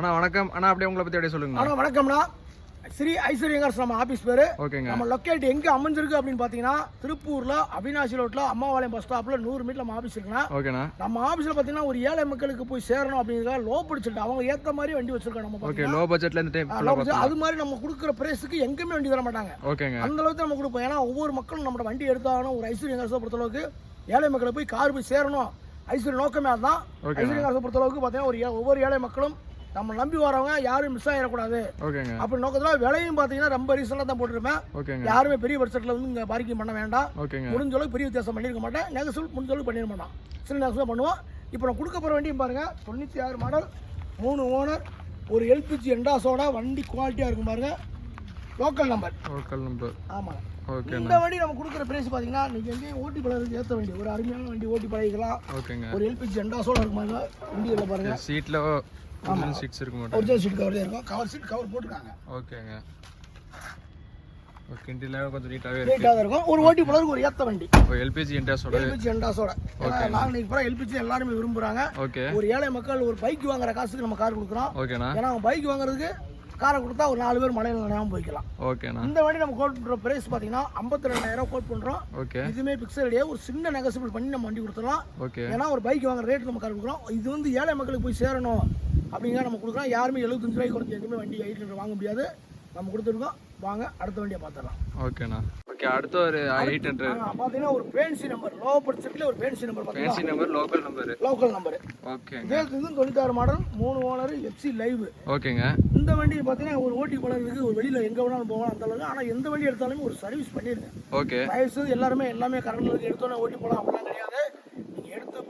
அண்ணா வணக்கம். அண்ணா அப்படியே உங்களை பத்தி அப்படியே சொல்லுங்க அண்ணா வணக்கம்ண்ணா. ஸ்ரீ ஐஸ்வர்யங்கர்ஸ் நம்ம ஆபீஸ் பேரு. ஓகேங்க. நம்ம லொக்கேட் எங்க அமைஞ்சிருக்கு அப்படின்னு பாத்தீங்கன்னா திருப்பூர்ல அவினாசி ரோட்ல அம்மாவாளையம் பஸ் ஸ்டாப்ல நூறு மீட்டர் நம்ம ஆபீஸ் இருக்குண்ணா. ஓகேண்ணா. நம்ம ஆபீஸ்ல பாத்தீங்கன்னா ஒரு ஏழை மக்களுக்கு போய் சேரணும் அப்படிங்கிறதுக்காக லோ பிடிச்சிட்டு அவங்க ஏத்த மாதிரி வண்டி வச்சிருக்கோம் நம்ம ஓகே பாத்தீங்கன்னா. லோ பட்ஜெட்ல இருந்து. அது மாதிரி நம்ம கொடுக்குற பிரைஸுக்கு எங்கேயுமே வண்டி தர மாட்டாங்க. ஓகேங்க. அந்த அளவுக்கு நம்ம கொடுப்போம். ஏன்னா ஒவ்வொரு மக்களும் நம்ம வண்டி எடுத்தாகணும் ஒரு ஐஸ்வர்யங்கரசை பொறுத்த அளவுக்கு ஏழை மக்களை போய் கார் போய் சேரணும். ஐஸ்வர்ய நோக்கமே அதுதான். பொறுத்த அளவுக்கு பார்த்தீங்கன்னா ஒரு ஒவ்வொரு ஏழை மக்களும் நம்ம நம்பி வரவங்க யாரும் மிஸ் ஆகிடக்கூடாது ஓகேங்க. அப்படி நோக்கத்தில் விலையும் பார்த்தீங்கன்னா ரொம்ப ரீசனாக தான் போட்டிருப்பேன். ஓகேங்க. யாருமே பெரிய பட்ஜெட்டில் வந்து இங்கே பார்க்கிங் பண்ண வேண்டாம். ஓகேங்க. முடிஞ்ச அளவுக்கு பெரிய வித்தியாசம் பண்ணியிருக்க மாட்டேன். நெகசூல் முடிஞ்ச அளவுக்கு பண்ணிட மாட்டான் சில நெகசூல் பண்ணுவோம். இப்போ நான் கொடுக்க போகிற வண்டியும் பாருங்க. தொண்ணூற்றி ஆறு மாடல் மூணு ஓனர் ஒரு எல்பிஜி எண்டாஸோட வண்டி குவாலிட்டியாக இருக்கும் பாருங்க. லோக்கல் நம்பர் லோக்கல் நம்பர் ஆமாம் இந்த வண்டி நம்ம கொடுக்குற பிரைஸ் பார்த்தீங்கன்னா நீங்கள் எங்கேயும் ஓட்டி பழகிறதுக்கு ஏற்ற வண்டி. ஒரு அருமையான வண்டி ஓட்டி பழகிக்கலாம் ஓகேங்க. ஒரு எல்பிஜி எண்டாஸோட இருக்கும்? பாருங்க வண்டியில் பாருங்க. சீட்ல ஒரிஜினல் சீட்ஸ் இருக்க மாட்டேன் ஒரிஜினல் சீட் கவர் இருக்கும். கவர் சீட் கவர் போட்டுருக்காங்க. ஓகேங்க. ஓகே இன்டீரியர் கொஞ்சம் நீட்டாவே இருக்கு. நீட்டாக இருக்கும். ஒரு ஓட்டி பழகிறதுக்கு ஒரு ஏற்ற வண்டி. இப்போ எல்பிஜி இன்டர்ஸோட எல்பிஜி எண்டாஸோட நாங்கள் இன்னைக்கு பூரா எல்பிஜி எல்லாருமே விரும்புகிறாங்க ஓகே. ஒரு ஏழை மக்கள் ஒரு பைக் வாங்குற காசுக்கு நம்ம கார் கொடுக்குறோம். ஓகேண்ணா. ஏன்னா அவங்க பைக் வாங்குறதுக்கு காரை கொடுத்தா ஒரு நாலு பேர் மலையில் நினையாம போய்க்கலாம். ஓகேண்ணா. இந்த வண்டி நம்ம கோட் பண்ணுற பிரைஸ் பார்த்தீங்கன்னா ஐம்பத்தி ரெண்டாயிரம் கோட் பண்ணுறோம் ஓகே. இதுவுமே பிக்சல் கிடையாது ஒரு சின்ன நெகசிபிள் பண்ணி நம்ம வண்டி கொடுத்துடலாம். ஓகே. ஏன்னா ஒரு பைக் வாங்குற ரேட் நம்ம கார் கொடுக்குறோம். இது வந்து ஏழை மக்களுக்கு போய் சேரணும். அப்படிங்கிற நம்ம கொடுக்குறோம் யாருமே எழுபத்தஞ்சு ரூபாய்க்கு குறைஞ்சி எதுவுமே வண்டி எயிட் வாங்க முடியாது. நம்ம கொடுத்துருக்கோம். வாங்க அடுத்த வண்டியை பார்த்துடலாம். ஓகேண்ணா. ஓகே அடுத்து ஒரு எயிட் ஹண்ட்ரட் பார்த்தீங்கன்னா ஒரு பேன்சி நம்பர் லோ பட்ஜெட்டில் ஒரு fancy number fancy number local number local number ஓகேங்க. இதே இது தொண்ணூத்தாறு மாடல் மூணு ஓனர் எஃப்சி லைவ் ஓகேங்க. இந்த வண்டி பார்த்தீங்கன்னா ஒரு ஓட்டி பழகிறதுக்கு ஒரு வெளியில் எங்கே வேணாலும் போகலாம் அந்த அளவுக்கு. ஆனால் எந்த வண்டி எடுத்தாலுமே ஒரு சர்வீஸ் பண்ணிடுங்க ஓகே. வயசு எல்லாருமே எல்லாமே கரண்ட் எடுத்தோன்னே ஓட்டி போகலாம். அப்படிலாம் கிடையாது.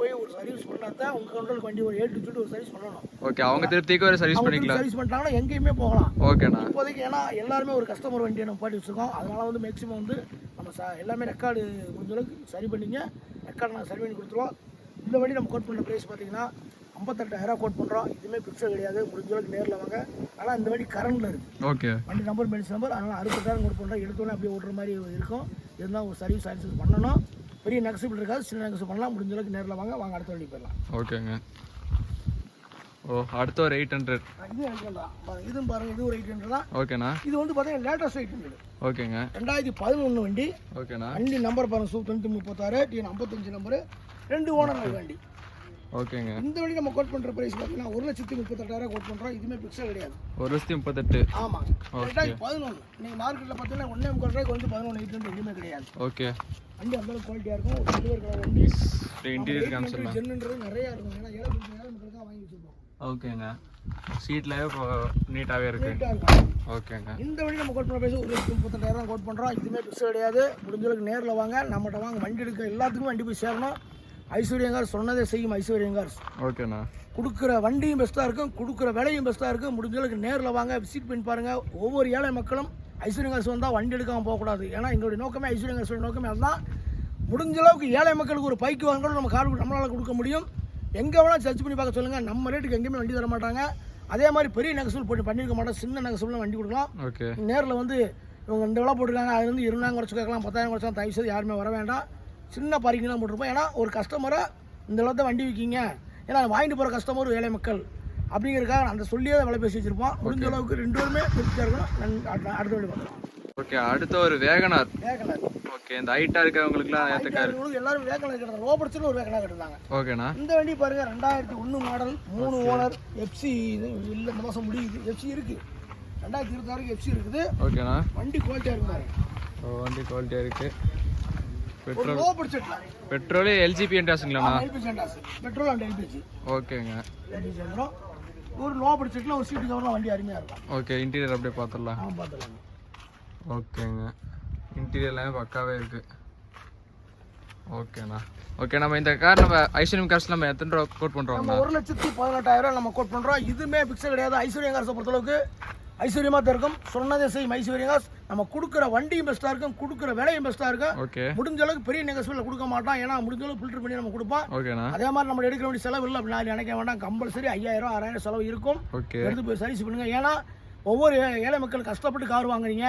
போய் ஒரு சர்வீஸ் பண்ணால் தான் உங்கள் கண்ட்ரோல் வண்டி ஒரு ஏட்டு சுட்டு ஒரு சர்வீஸ் பண்ணணும். ஓகே அவங்க திருப்திக்கு ஒரு சர்வீஸ் பண்ணிக்கலாம். சர்வீஸ் பண்ணிட்டாங்கன்னா எங்கேயுமே போகலாம். ஓகேண்ணா இப்போதைக்கு ஏன்னா எல்லாருமே ஒரு கஸ்டமர் வண்டியை நம்ம பாட்டி வச்சுருக்கோம். அதனால வந்து மேக்ஸிமம் வந்து நம்ம ச எல்லாமே ரெக்கார்டு முடிஞ்ச அளவுக்கு சரி பண்ணிங்க. ரெக்கார்டு நாங்கள் சரி பண்ணி கொடுத்துருவோம். இந்த வண்டி நம்ம கோட் பண்ண ப்ரைஸ் பார்த்தீங்கன்னா ஐம்பத்தெட்டாயிரம் கோட் பண்ணுறோம் இதுவுமே பிக்சர் கிடையாது. முடிஞ்ச அளவுக்கு நேரில் வாங்க. ஆனால் இந்த வண்டி கரண்டில் இருக்குது ஓகே வண்டி நம்பர் மெடிசன் நம்பர் அதனால் அறுபத்தாயிரம் கோட் பண்ணுறோம் எடுத்தோன்னே அப்படியே ஓட்டுற மாதிரி இருக்கும். இருந்தால் ஒரு சர்வீஸ் சர்வீஸ் பண்ணணும். பெரிய நெகசிபிள் இருக்காது. சின்ன நெகசிபிள் பண்ணலாம். முடிஞ்ச அளவுக்கு நேரில் வாங்க. வாங்க அடுத்த வண்டி போயிடலாம். ஓகேங்க. ஓ அடுத்து ஒரு எயிட் ஹண்ட்ரட் இது தான் பாருங்க இதுவும் பாருங்கள் இது ஒரு எயிட் ஹண்ட்ரட் தான். ஓகேண்ணா. இது வந்து பார்த்தீங்கன்னா லேட்டஸ்ட் எயிட் ஹண்ட்ரட் ஓகேங்க. ரெண்டாயிரத்தி பதினொன்று வண்டி. ஓகேண்ணா. வண்டி நம்பர் பாருங்க. சூ தொண்ணூற்றி முப்பத்தாறு டிஎன் ஐம்பத்தஞ்சு நம்பரு ரெண்டு ஓனர் வண்டி. ஓகேங்க. இந்த வண்டி நம்ம கோட் பண்ணுற ப்ரைஸ் பார்த்தீங்கன்னா ஒரு லட்சத்தி முப்பத்தெட்டாயிரம் கோட் பண்ணுறோம் இதுவுமே பிக்சல் கிடையாது. ஒரு லட்சத்தி முப்பத்தெட்டு. ஆமாம் ரெண்டாயிரத்தி பதினொன்று நீங்கள் மார்க்கெட்டில் பார்த்தீங்கன்னா ஒன்றே முக்கால் ரூபாய்க்கு வந்து பதினொன்று எயிட் ஹண்ட்ரட் எதுவுமே கிடையாது. ஓகே. வண்டி அந்தளவுக்கு குவாலிட்டியாக இருக்கும். ஒரு சில்வர் கலர் வண்டி இன்டீரியர் காமிச்சிடலாம் ஜென்னுன்றது நிறையா இருக்கும். ஏன்னா ஏழை ஏழை வாங்கி வச்சுருக்கோம். ஓகேங்க சீட்லேயே நீட்டாகவே இருக்கு. ஓகேங்க இந்த வண்டி நம்ம கோட் பண்ண பேச ஒரு லட்சத்தி முப்பத்தெட்டாயிரம் கோட் பண்ணுறோம் இதுவுமே பிக்சல் கிடையாது. முடிஞ்சளவுக்கு நேரில் வாங்க. நம்மகிட்ட வாங்க. வண்டி எடுக்க எல்லாத்துக்குமே வண்டி போய் சேரணும். ஐஸ்வர்யங்கார் சொன்னதே செய்யும் ஐஸ்வர்யங்கார் ஓகேண்ணா கொடுக்குற வண்டியும் பெஸ்ட்டாக இருக்கும். கொடுக்குற விலையும் பெஸ்ட்டாக இருக்கும். முடிஞ்ச அளவுக்கு நேரில் வாங்க. விசிட் பண்ணி பாருங்கள் ஒவ்வொரு ஏழை மக்களும் ஐஸ்வர்யங்காசு வந்தால் வண்டி எடுக்காமல் போகக்கூடாது. ஏன்னா எங்களுடைய நோக்கமே ஐஸ்வர்யங்காசோட நோக்கமே அதுதான். முடிஞ்ச அளவுக்கு ஏழை மக்களுக்கு ஒரு பைக் வாங்க கூட நம்ம கார் நம்மளால் கொடுக்க முடியும். எங்கே வேணால் சர்ச் பண்ணி பார்க்க சொல்லுங்கள் நம்ம ரேட்டுக்கு எங்கேயுமே வண்டி தர மாட்டாங்க. அதே மாதிரி பெரிய நகசூல் போட்டு பண்ணியிருக்க மாட்டோம். சின்ன நகசூலில் வண்டி கொடுக்கலாம். ஓகே. நேரில் வந்து இவங்க இந்த விலை போட்டிருக்காங்க. அது வந்து இருபதாயிரம் குறைச்சி கேட்கலாம் பத்தாயிரம் குறைச்சா தயவு செய்து யாருமே வர வேண்டாம். சின்ன தான் போட்டிருப்போம். ஏன்னா ஒரு கஸ்டமரை இந்த இடத்த வண்டி விற்கிங்க ஏன்னா வாங்கிட்டு போகிற கஸ்டமர் ஏழை மக்கள். அப்படிங்கிறதுக்காக நான் அந்த சொல்லியே விலை பேசி வச்சிருப்போம். முடிஞ்ச அளவுக்கு ரெண்டு பேருமே திருப்தியாக இருக்கணும். அடுத்த வண்டி பார்க்கலாம். ஓகே அடுத்து ஒரு வேகனார். வேகனர். ஓகே இந்த ஹைட்டாக இருக்கிறவங்களுக்குலாம் ஏற்ற கார். எல்லாரும் வேகனர் இருக்கிறாங்க ரோபர்ட்ஸ்னு ஒரு வேகனர் எடுத்தாங்க ஓகேண்ணா இந்த வண்டி பாருங்க ரெண்டாயிரத்தி ஒன்று மாடல் மூணு ஓனர் எஃப்சி இது இல்லை இந்த மாதம் முடியுது. எஃப்சி இருக்குது ரெண்டாயிரத்தி இருபத்தாறுக்கு எஃப்சி இருக்குது. ஓகேண்ணா வண்டி குவாலிட்டியாக இருக்கு பாருங்க. ஓ, வண்டி குவாலிட்டியாக இருக்கு. Petrol low. பட்ஜெட்டில் பெட்ரோலு எல்ஜிபி என்டாஸுங்களாண்ணா எல்பிஜி அண்டாஸ் பெட்ரோல் அண்ட் எல்பிஜி ஓகேங்க எல்பிஜி வந்துடும் ஒரு லோ பட்ஜெட்டில் ஒரு சீட்டு கவர்லாம் வண்டி அருமையாக இருக்கும். ஓகே இன்டீரியர் அப்படியே பார்த்துடலாம். ஆ பார்த்துக்கலாம் ஓகேங்க இன்டீரியர் எல்லாமே பக்காவே இருக்கு. ஓகேண்ணா ஓகே நம்ம இந்த கார் நம்ம ஐஸ்வர்யம் கார்ஸ் நம்ம எத்தனை ரூபா கோட் நம்ம பண்ணுறோம்ண்ணா ஒரு லட்சத்தி பதினெட்டாயிரம் நம்ம கோட் பண்ணுறோம் இதுவுமே பிக்சர் கிடையாது. ஐஸ்வர்யா காசை பொறுத்தளவுக்கு ஐஸ்வர்யமாக தான் இருக்கும். சொன்னதே செய்யும் ஐஸ்வர்யா நம்ம கொடுக்குற வண்டியும் பெஸ்ட்டாக இருக்கும். கொடுக்குற விலையும் பெஸ்ட்டாக இருக்கும். ஓகே. முடிஞ்ச அளவுக்கு பெரிய நெகஸ்பில் கொடுக்க மாட்டோம் ஏன்னா முடிஞ்ச அளவுக்கு ஃபில்டர் பண்ணி நம்ம கொடுப்போம் அதே மாதிரி நம்ம எடுக்கிற வேண்டிய செலவு இல்லை. அப்படின்னு நினைக்க வேண்டாம். கம்பல்சரி ஐயாயிரம் ஆறாயிரம் செலவு இருக்கும். எடுத்து போய் சர்வீஸ் பண்ணுங்க. ஏன்னா ஒவ்வொரு ஏழை மக்கள் கஷ்டப்பட்டு கார் வாங்குறீங்க.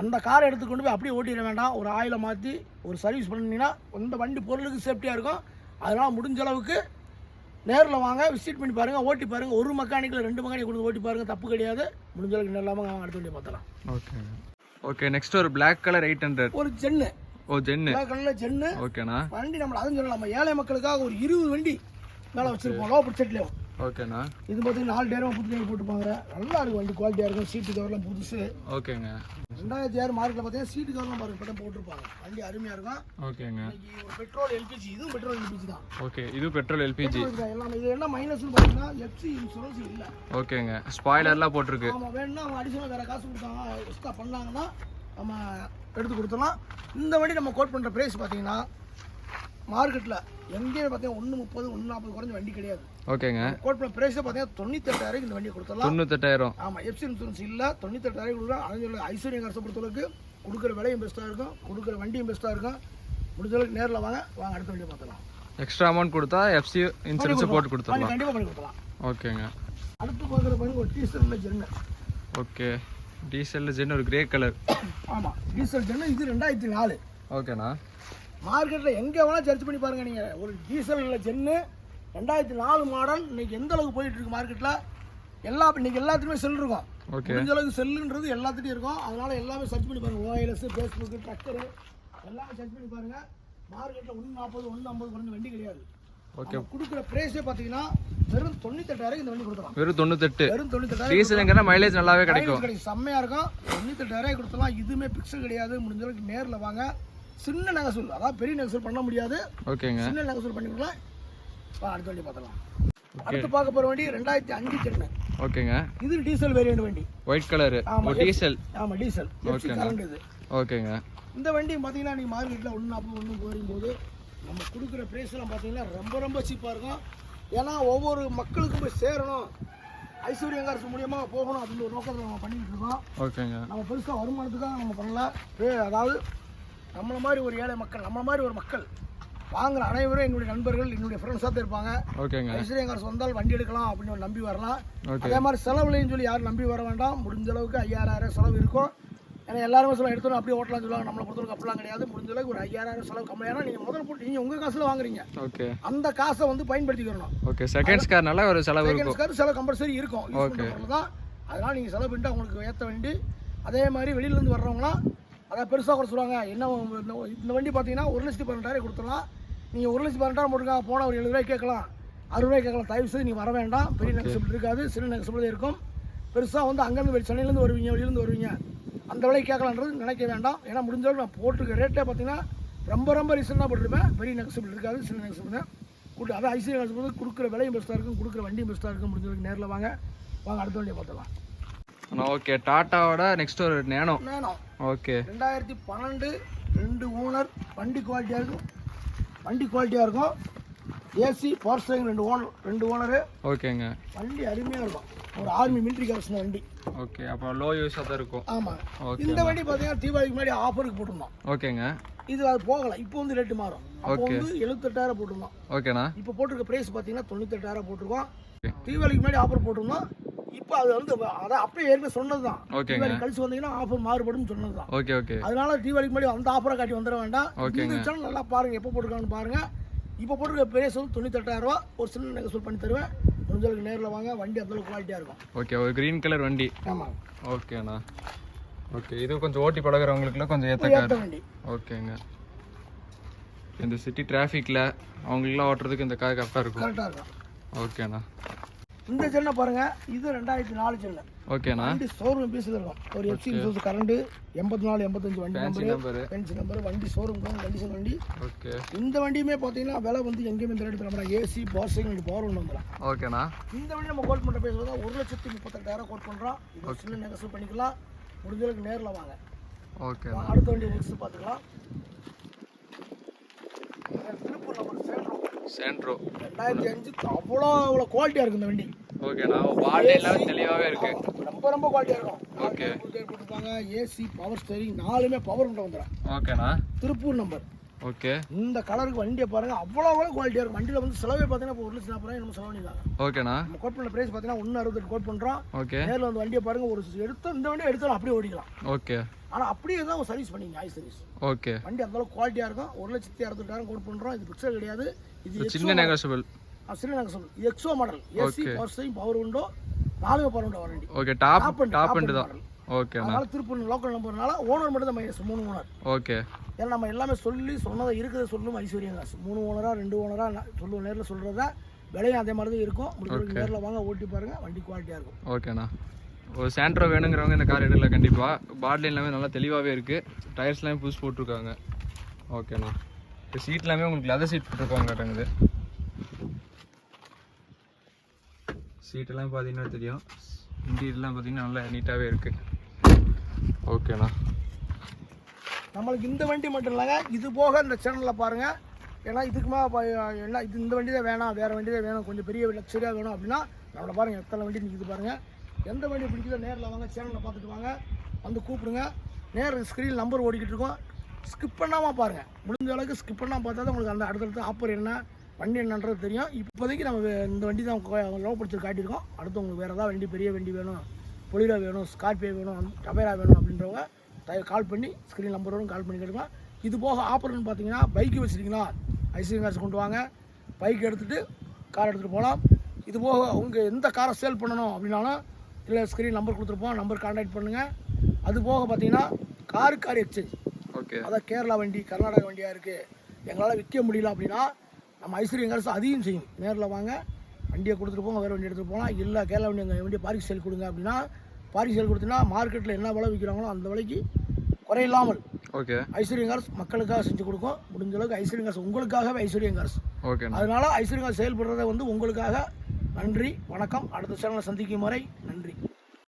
அந்த காரை எடுத்து கொண்டு போய் அப்படியே ஓட்டிட வேண்டாம். ஒரு ஆயிலை மாற்றி ஒரு சர்வீஸ் பண்ணிங்கன்னா இந்த வண்டி பொருளுக்கு சேஃப்டியாக இருக்கும். அதனால் முடிஞ்ச அளவுக்கு நேரில் வாங்க. விசிட் பண்ணி பாருங்கள் ஓட்டி பாருங்கள் ஒரு மெக்கானிக்கில் ரெண்டு மெக்கானிக் கொடுத்து ஓட்டி பாருங்கள் தப்பு கிடையாது. முடிஞ்ச அளவுக்கு நேரில் வாங்க அடுத்த வண்டியை பார்த்தலாம் ஓகேங்க ஓகே நெக்ஸ்ட் ஒரு Black கலர் எயிட் ஹண்ட்ரட் ஒரு ஜென்னு. ஓ ஜென்னு. கல்லில் ஜென்னு. ஓகேண்ணா வண்டி நம்ம அதுவும் சொல்லலாம்? நம்ம ஏழை மக்களுக்காக ஒரு இருபது வண்டி மேலே வச்சுருப்போம். லோ பட்ஜெட்லேயும் ஓகேண்ணா. இது பார்த்தீங்கன்னா நாலு டேரம் புது டேரம் போட்டுப்பாங்க. நல்லா இருக்கும். வண்டி குவாலிட்டியாக இருக்கும். சீட்டு கவர்லாம் புதுசு. ஓகேங்க. ரெண்டாயிரத்தி ஆறு மார்க்கெட்டில் பார்த்தீங்கன்னா சீட்டு கவர்லாம் பாருங்க. பட்டம் போட்டிருப்பாங்க. வண்டி அருமையாக இருக்கும். ஓகேங்க. ஒரு பெட்ரோல் எல்பிஜி இதுவும் பெட்ரோல் எல்பிஜி தான். ஓகே இது பெட்ரோல் எல்பிஜி எல்லாமே இது என்ன மைனஸ்னு பார்த்தீங்கன்னா எஃப்சி இன்சூரன்ஸ் இல்லை. ஓகேங்க. ஸ்பாய்லர்லாம் போட்டிருக்கு. ஆமாம் வேணும்னா அவங்க அடிஷனல் வேறு காசு கொடுத்தாங்க. எக்ஸ்ட்ரா பண்ணாங்கன்னா நம்ம எடுத்து கொடுத்துடலாம். இந்த வண்டி நம்ம கோட் பண்ணுற ப்ரைஸ் பார்த்தீங்கன்னா மார்க்கெட்டில் எங்கேயுமே பார்த்தீங்கன்னா ஒன்று முப்பது ஒன்று நாற்பது குறைஞ்ச வண்டி கிடையாது. ஓகேங்க. கோட் பண்ண ப்ரைஸே பார்த்தீங்கன்னா தொண்ணூத்தெட்டாயிரம் இந்த வண்டியை கொடுத்துடலாம். தொண்ணூத்தெட்டாயிரம். ஆமாம் எஃப்சி இன்சூரன்ஸ் இல்லை தொண்ணூத்தெட்டாயிரம் கொடுக்குறோம். அதே சொல்ல ஐஸ்வர்யம் காசை பொறுத்தளவுக்கு கொடுக்குற விலையும் பெஸ்ட்டாக இருக்கும். கொடுக்குற வண்டியும் பெஸ்ட்டாக இருக்கும். முடிஞ்ச அளவுக்கு நேரில் வாங்க வாங்க அடுத்த வண்டியை பார்த்துலாம் எக்ஸ்ட்ரா அமௌண்ட் கொடுத்தா எஃப்சி இன்சூரன்ஸ் போட்டு கொடுத்துடலாம். கண்டிப்பாக பண்ணி கொடுத்துலாம் ஓகேங்க. அடுத்து பார்க்குற பாருங்க ஒரு டீசலில் ஜென்னு ஓகே. டீசல் ஜென் ஒரு கிரே கலர் ஆமாம் டீசல் ஜென்னு இது ரெண்டாயிரத்தி நாலு. ஓகேண்ணா. மார்க்கெட்டில் எங்கே வேணால் சர்ச் பண்ணி பாருங்கள் நீங்கள் ஒரு டீசலில் ஜென்னு ரெண்டாயிரத்தி நாலு மாடல் இன்னைக்கு எந்த அளவுக்கு போயிட்டு இருக்கு மார்க்கெட்டில் எல்லா இன்னைக்கு எல்லாத்துக்குமே செல் இருக்கும். முடிஞ்ச அளவுக்கு செல்லுன்றது எல்லாத்துட்டையும் இருக்கும். அதனால எல்லாமே சர்ச் பண்ணி பாருங்க. ஓஎல்எஸ் ஃபேஸ்புக்கு ட்ரக்கரு எல்லாமே சர்ச் பண்ணி பாருங்க. மார்க்கெட்டில் ஒன்று நாற்பது ஒன்று ஐம்பது குறைஞ்ச வண்டி கிடையாது. ஓகே கொடுக்குற ப்ரைஸே பார்த்தீங்கன்னா வெறும் தொண்ணூத்தெட்டாயிரம் இந்த வண்டி கொடுத்துலாம் வெறும் தொண்ணூத்தெட்டு. வெறும் தொண்ணூத்தெட்டாயிரம் டீசலுங்கிற மைலேஜ் நல்லாவே கிடைக்கும். கிடைக்கும். செம்மையாக இருக்கும். தொண்ணூத்தெட்டாயிரம் கொடுத்தலாம். இதுவுமே பிக்சல் கிடையாது. முடிஞ்ச அளவுக்கு நேரில் வாங்க. சின்ன நகசூல் அதாவது பெரிய நகசூல் பண்ண முடியாது. ஓகேங்க. சின்ன நகசூல் பண்ணி கொடுக்கலாம் வா, அடுத்த வண்டி பார்த்தலாம் அடுத்து பார்க்க போகிற வண்டி ரெண்டாயிரத்தி அஞ்சு சென்னை. ஓகேங்க. இது டீசல் வேரியண்ட் வண்டி. ஒயிட் கலரு ஆமா, டீசல். ஆமாம் டீசல். இது. ஓகேங்க. இந்த வண்டி பார்த்தீங்கன்னா நீங்கள் மார்க்கெட்டில் ஒன்று நாற்பது ஒன்று போகும்போது நம்ம கொடுக்குற ப்ரைஸ்லாம் பார்த்தீங்கன்னா ரொம்ப ரொம்ப சீப்பாக இருக்கும். ஏன்னா ஒவ்வொரு மக்களுக்கும் போய் சேரணும். ஐஸ்வர்யங்காரசு மூலியமாக போகணும் அப்படின்னு ஒரு நோக்கத்தில் நம்ம பண்ணிட்டு இருக்கோம். ஓகேங்க. நம்ம பெருசாக வருமானத்துக்காக நம்ம பண்ணல. அதாவது நம்மளை மாதிரி ஒரு ஏழை மக்கள் நம்மளை மாதிரி ஒரு மக்கள் வாங்குற அனைவரும் என்னுடைய நண்பர்கள் என்னுடைய ஃப்ரெண்ட்ஸாக தான் இருப்பாங்க. ஓகேங்க. ஐஸ்வர்யங்காரசு வந்தால் வண்டி எடுக்கலாம் அப்படின்னு நம்பி வரலாம். ஓகே. அதே மாதிரி செலவுலையும் சொல்லி யாரும் நம்பி வர வேண்டாம். முடிஞ்ச அளவுக்கு ஐயாயிரம் செலவு இருக்கும். ஏன்னா எல்லாருமே சொல்ல எடுத்தோம் அப்படியே ஓட்டலாம் சொல்லுவாங்க. நம்மளை பொறுத்தவரைக்கும் அப்படிலாம் கிடையாது. முடிஞ்ச அளவுக்கு ஒரு ஐயாயிரம் செலவு கம்மி. ஏன்னா நீங்கள் முதல்ல போட்டு நீங்கள் உங்கள் காசில் வாங்குறீங்க. ஓகே. அந்த காசை வந்து பயன்படுத்திக்கிறணும் ஓகே. செகண்ட்ஸ் கார்னால ஒரு செலவு இருக்கும். செகண்ட்ஸ்க்காரு செலவு கம்பல்சரி இருக்கும். பொருள் தான். அதனால் நீங்கள் செலவு பண்ணிட்டு அவங்களுக்கு ஏற்ற வண்டி அதே மாதிரி வெளியிலேருந்து வர்றவங்களாம் அதான் பெருசாக கூட சொல்லுவாங்க. என்ன இந்த- வண்டி பார்த்தீங்கன்னா ஒரு லட்சத்தி பன்னெண்டாயிரம் கொடுத்துடலாம். நீங்கள் ஒரு லட்சத்தி பன்னெண்டாயிரம் போட்டுருக்காங்க போனால் ஒரு எழுபது ரூபாய் கேட்கலாம். அறுபது ரூபாய் கேட்கலாம். தயவு செய்து நீங்கள் வர வேண்டாம். பெரிய நெக்ஸ்ட் இருக்காது. சின்ன நெக்ஸ்ட் இருக்கும். பெருசாக வந்து அங்கேருந்து சென்னையிலேருந்து வருவீங்க வெளியிலேருந்து வருவீங்க. அந்த விலைக்கு கேட்கலான்றது நினைக்க வேண்டாம். ஏன்னா முடிஞ்ச அளவுக்கு நான் போட்டிருக்க ரேட்டே பார்த்தீங்கன்னா ரொம்ப ரொம்ப ரீசனாக போட்டிருப்பேன். பெரிய நெக்ஸ்ட் இருக்காது சின்ன நெக்ஸ்ட் கூட்டு அதான் ஐசிஐ போது கொடுக்குற விலையும் பெஸ்ட்டாக இருக்கும். கொடுக்குற வண்டியும் பெஸ்ட்டாக இருக்கும். முடிஞ்ச அளவுக்கு நேரில் வாங்க. வாங்க அடுத்த வண்டியை பார்த்துலாம் ஓகே டாட்டாவோட நெக்ஸ்ட் ஒரு நேனோ நேனம் ஓகே ரெண்டாயிரத்தி பன்னெண்டு ரெண்டு ஓனர் வண்டி குவாலிட்டியாக இருக்கும். வண்டி குவாலிட்டியாக இருக்கும். ஏசி பவர் ஸ்டேரிங் ரெண்டு ஓனர் ரெண்டு ஓனரு ஓகேங்க வண்டி அருமையாக இருக்கும். ஒரு ஆர்மி மிலிட்ரி கலெக்ஷன் வண்டி. ஓகே அப்போ லோ யூஸாக தான் இருக்கும். ஆமாம் ஓகே இந்த வண்டி பார்த்தீங்கன்னா தீபாவளிக்கு முன்னாடி ஆஃபருக்கு போட்டிருந்தோம். ஓகேங்க இது அது போகலை. இப்போ வந்து ரேட்டு மாறும். அப்போ வந்து எழுபத்தெட்டாயிரம் போட்டிருந்தோம். ஓகேண்ணா இப்போ போட்டிருக்க ப்ரைஸ் பார்த்தீங்கன்னா தொண்ணூத்தெட்டாயிரம் போட்டிருக்கோம். தீபாவளிக்கு முன்னாடி ஆஃபர் போட்டிருந்தோம். இப்போ அது வந்து அதான் அப்பயே ஏற்கனவே சொன்னது தான் தீபாவளி கழிச்சு வந்தீங்கன்னா ஆஃபர் மாறுபடும் சொன்னது தான் ஓகே ஓகே. அதனால தீபாவளிக்கு முன்னாடி அந்த ஆஃபரை காட்டி வந்துட வேண்டாம். இந்த சேனல் நல்லா பாருங்க எப்போ போட்டிருக்காங்கன்னு பாருங்க. இப்போ போட்டிருக்க ப்ரைஸ் வந்து தொண்ணூத்தெட்டாயிரம் ரூபா. ஒரு சின்ன நெகசூல் பண்ணி தருவேன். முடிஞ்சளவுக்கு நேரில் வாங்க. வண்டி அந்தளவுக்கு குவாலிட்டியாக இருக்கும். ஓகே ஒரு க்ரீன் கலர் வண்டி. ஆமாம் ஓகேண்ணா ஓகே இது கொஞ்சம் ஓட்டி பழகுறவங்களுக்குலாம் கொஞ்சம் ஏற்ற கார் ஏற்ற வண்டி. ஓகேங்க. இந்த சிட்டி டிராஃபிக்கில் அவங்களுக்குலாம் ஓட்டுறதுக்கு இந்த கார் கரெக்டாக இருக்கும். கரெக்டாக இருக்கும். ஓகேண்ணா இந்த சென்னை பாருங்க. இது ரெண்டாயிரத்தி நாலு சென்னை ஓகேண்ணா வண்டி ஷோரூம் பீஸில் இருக்கும். ஒரு எஃப்சி இன்சூரன்ஸ் கரண்ட் எண்பத்தி நாலு எண்பத்தஞ்சு வண்டி நம்பரு பென்சி நம்பர் வண்டி ஷோரூம் கண்டிஷன் வண்டி ஓகே இந்த வண்டியுமே பார்த்தீங்கன்னா விலை வந்து எங்கேயுமே இந்த ரேட்டு நம்ம ஏசி ஸ்டேரிங் பவர் ஒன்று வந்துடும். ஓகேண்ணா இந்த வண்டி நம்ம கோட் பண்ணுற பேசுறது தான் ஒரு லட்சத்தி முப்பத்தெட்டாயிரம் கோட் பண்ணுறோம் இது சின்ன நெகசல் பண்ணிக்கலாம். முடிஞ்சளவுக்கு நேரில் வாங்க. ஓகே அடுத்த வண்டி நெக்ஸ்ட் பார்த்துக்கலாம். திருப்பூர் நம்பர் சேலம் சென்ட்ரோ ரெண்டாயிரத்தி அஞ்சு அவ்வளோ அவ்வளோ குவாலிட்டியாக இருக்குது இந்த வண்டி. ஓகேண்ணா பாடி எல்லாம் தெளிவாகவே இருக்கு. ரொம்ப ரொம்ப குவாலிட்டியாக இருக்கும். ஓகே போட்டிருப்பாங்க. ஏசி பவர் ஸ்டேரிங் நாலுமே பவர் உண்டு வந்துடும் ஓகேண்ணா திருப்பூர் நம்பர் ஓகே இந்த கலருக்கு வண்டியை பாருங்க அவ்வளோ அவ்வளோ குவாலிட்டியாக இருக்கும். வண்டியில் வந்து செலவே பார்த்தீங்கன்னா ஒரு லட்சம் நாற்பது நம்ம செலவு பண்ணிக்கலாம் ஓகேண்ணா நம்ம கோட் பண்ண ப்ரைஸ் பார்த்தீங்கன்னா ஒன்று அறுபத்தெட்டு கோட் பண்ணுறோம் ஓகே நேரில் வந்து வண்டியை பாருங்க ஒரு எடுத்து இந்த வண்டியை எடுத்தாலும் அப்படியே ஓடிக்கலாம். ஓகே ஆனால் அப்படியே தான் ஒரு சர்வீஸ் பண்ணிங்க ஆய் சர்வீஸ் ஓகே வண்டி அந்த அளவுக்கு குவாலிட்டியாக இருக்கும். ஒரு லட்சத்தி அறுபத்தெட்டாயிரம் கோட் பண்ணுறோம் இது பிக்சர் கிடையாது. சின்ன நெகோசியபிள் ஸ்ரீநகர் சொல் Exo model AC Okay. Power steering power window நாலுமே power window warranty okay top and end தான். ஓகேண்ணா அதனால திருப்பூர் லோக்கல் நம்பர்னால ஓனர் மட்டும் தான் மைனஸ் மூணு ஓனர் ஓகே ஏன்னா நம்ம எல்லாமே சொல்லி சொன்னதை இருக்கிறத சொல்லும் ஐஸ்வர்யம் காசு. மூணு ஓனரா ரெண்டு ஓனரா சொல்லுவோம் நேரில் சொல்கிறத விலையும் அதே மாதிரி தான் இருக்கும் முடிஞ்ச நேரில் வாங்க ஓட்டி பாருங்க வண்டி குவாலிட்டியாக இருக்கும். ஓகேண்ணா ஒரு சாண்ட்ரோ வேணுங்கிறவங்க இந்த கார் எடுக்கல கண்டிப்பாக பாட்லி எல்லாமே நல்லா தெளிவாகவே இருக்குது டயர்ஸ் எல்லாமே புதுசு போட்டிருக்காங்க. ஓகேண்ணா இப்போ சீட் எல்லாமே உங்களுக்கு லெதர் சீட் போட்டிருக்காங்க கட்டுங்குது சீட் எல்லாம் பார்த்தீங்கன்னா தெரியும். இன்டீரியர்லாம் பார்த்தீங்கன்னா நல்லா நீட்டாகவே இருக்குது ஓகேண்ணா நம்மளுக்கு இந்த வண்டி மட்டும் இல்லைங்க. இது போக இந்த சேனலில் பாருங்கள் ஏன்னா இதுக்கு என்ன இது இந்த வண்டி தான் வேணாம் வேறு வண்டி தான் வேணும். கொஞ்சம் பெரிய லக்ஸரியாக வேணும் அப்படின்னா நம்மளை பாருங்கள் எத்தனை வண்டி நிற்கிது பாருங்கள் எந்த வண்டி பிடிக்குதோ நேரில் வாங்க சேனலில் பார்த்துட்டு வாங்க. வந்து கூப்பிடுங்க. நேர் ஸ்க்ரீன் நம்பர் ஓடிக்கிட்டு இருக்கோம். ஸ்கிப் பண்ணாமல் பாருங்கள் முடிஞ்ச அளவுக்கு ஸ்கிப் பண்ணாமல் பார்த்தா தான் உங்களுக்கு அந்த அடுத்தடுத்த ஆஃபர் என்ன வண்டி என்னன்றது தெரியும். இப்போதைக்கு நம்ம இந்த வண்டி தான் லோ பிடிச்சி காட்டியிருக்கோம். அடுத்து உங்களுக்கு வேறு ஏதாவது வண்டி பெரிய வண்டி வேணும் பொலிரோ வேணும் ஸ்கார்பியோ வேணும் டபேரா வேணும் அப்படின்றவங்க தயவு கால் பண்ணி ஸ்க்ரீன் நம்பரோடும் கால் பண்ணி கேட்டுக்கலாம். இது போக ஆஃபர்னு பார்த்தீங்கன்னா பைக்கு வச்சுருக்கீங்களா? ஐஸ்கிரீம் காசு கொண்டு வாங்க. பைக் எடுத்துகிட்டு கார் எடுத்துகிட்டு போகலாம். இது போக உங்கள் எந்த காரை சேல் பண்ணணும் அப்படின்னாலும் இல்லை ஸ்க்ரீன் நம்பர் கொடுத்துருப்போம். நம்பர் கான்டாக்ட் பண்ணுங்கள் அது போக பார்த்தீங்கன்னா கார் கார் எக்ஸ்சேஞ்ச் அதான் கேரளா வண்டி கர்நாடகா வண்டியாக இருக்குது எங்களால் விற்க முடியல அப்படின்னா நம்ம ஐஸ்வர்யம் காசு அதையும் செய்யும். நேரில் வாங்க வண்டியை கொடுத்துட்டு போங்க வேறு வண்டி எடுத்துகிட்டு போகலாம். இல்லை கேரளா வண்டி எங்கள் வண்டி பாரிக் சேல் கொடுங்க அப்படின்னா பாரிக் சேல் கொடுத்தீங்கன்னா மார்க்கெட்டில் என்ன விலை விற்கிறாங்களோ அந்த விலைக்கு குறையில்லாமல் ஓகே ஐஸ்வர்யம் கார்ஸ் மக்களுக்காக செஞ்சு கொடுக்கும். முடிஞ்ச அளவுக்கு ஐஸ்வர்யம் காசு உங்களுக்காகவே ஐஸ்வர்யம் கார்ஸ் ஓகேண்ணா அதனால ஐஸ்வர்யம் கார்ஸ் செயல்படுறத வந்து உங்களுக்காக நன்றி வணக்கம். அடுத்த சேனலை சந்திக்கும் வரை நன்றி.